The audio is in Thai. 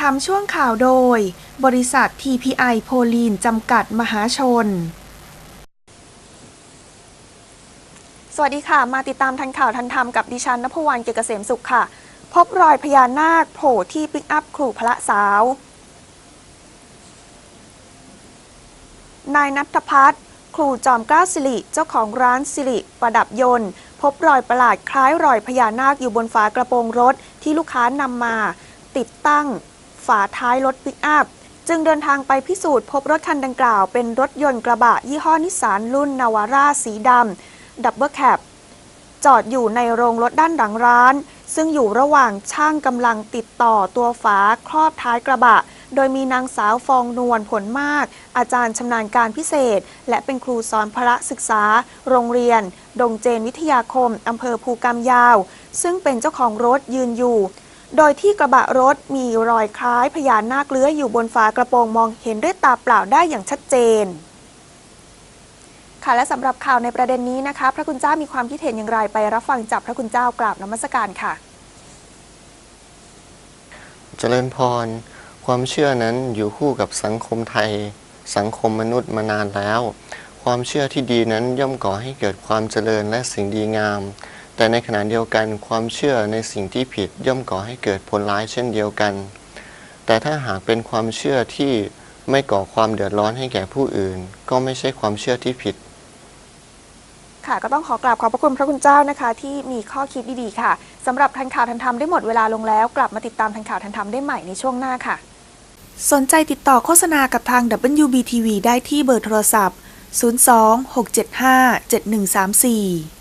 ทำช่วงข่าวโดย บริษัท TPI โพลีนจำกัดมหาชน สวัสดีค่ะ มาติดตามทันข่าวทันธรรมกับดิฉันนภวรรณเกียรติเกษมสุขค่ะ พบรอยพญานาคโผล่ที่ปิกอัพครูพระสาว นายนัทพัฒน์ครูจอมกล้าสิริเจ้าของร้านสิริประดับยนต์ พบรอยประหลาดคล้ายรอยพญานาคอยู่บนฝากระโปรงรถที่ลูกค้านำมา ติดตั้ง ฝาท้ายรถปิกอัพ จึงเดินทางไปพิสูจน์พบรถคันดังกล่าว เป็นรถยนต์กระบะยี่ห้อนิสสันรุ่นนาวาร่าสีดำดับเบิลแคปจอดอยู่ในโรงรถด้านหลังร้าน ซึ่งอยู่ระหว่างช่างกำลังติดต่อตัวฝาครอบท้ายกระบะ โดยมีนางสาวฟองนวลผลมาก อาจารย์ชำนาญการพิเศษ และเป็นครูสอนพระศึกษา โรงเรียน ดงเจนวิทยาคมอำเภอภูกำยาว ซึ่งเป็นเจ้าของรถยืนอยู่ โดยที่กระบะรถมีรอยคล้ายพญานาคเลื้อยอยู่บนฝากระโปรงมองเห็นด้วยตาเปล่าได้อย่างชัดเจน ค่ะและสำหรับข่าวในประเด็นนี้นะคะ พระคุณเจ้ามีความคิดเห็นอย่างไรไปรับฟังจากพระคุณเจ้ากราบนมัสการค่ะ เจริญพร ความเชื่อนั้นอยู่คู่กับสังคมไทย สังคมมนุษย์มานานแล้ว ความเชื่อที่ดีนั้นย่อมก่อให้เกิดความเจริญและสิ่งดีงาม แต่ในขณะเดียวกันความเชื่อในสิ่งที่ผิดย่อมก่อให้เกิดผลร้ายเช่นเดียวกัน แต่ถ้าหากเป็นความเชื่อที่ไม่ก่อความเดือดร้อนให้แก่ผู้อื่น ก็ไม่ใช่ความเชื่อที่ผิด ค่ะก็ต้องขอกราบขอบพระคุณพระคุณเจ้านะคะ ที่มีข้อคิดดีๆค่ะสำหรับทันข่าวทันธรรมได้หมดเวลาลงแล้ว กลับมาติดตามทันข่าวทันธรรมได้ใหม่ในช่วงหน้าค่ะ สนใจติดต่อโฆษณากับทาง WBTV ได้ที่เบอร์โทรศัพท์ 02 675 7134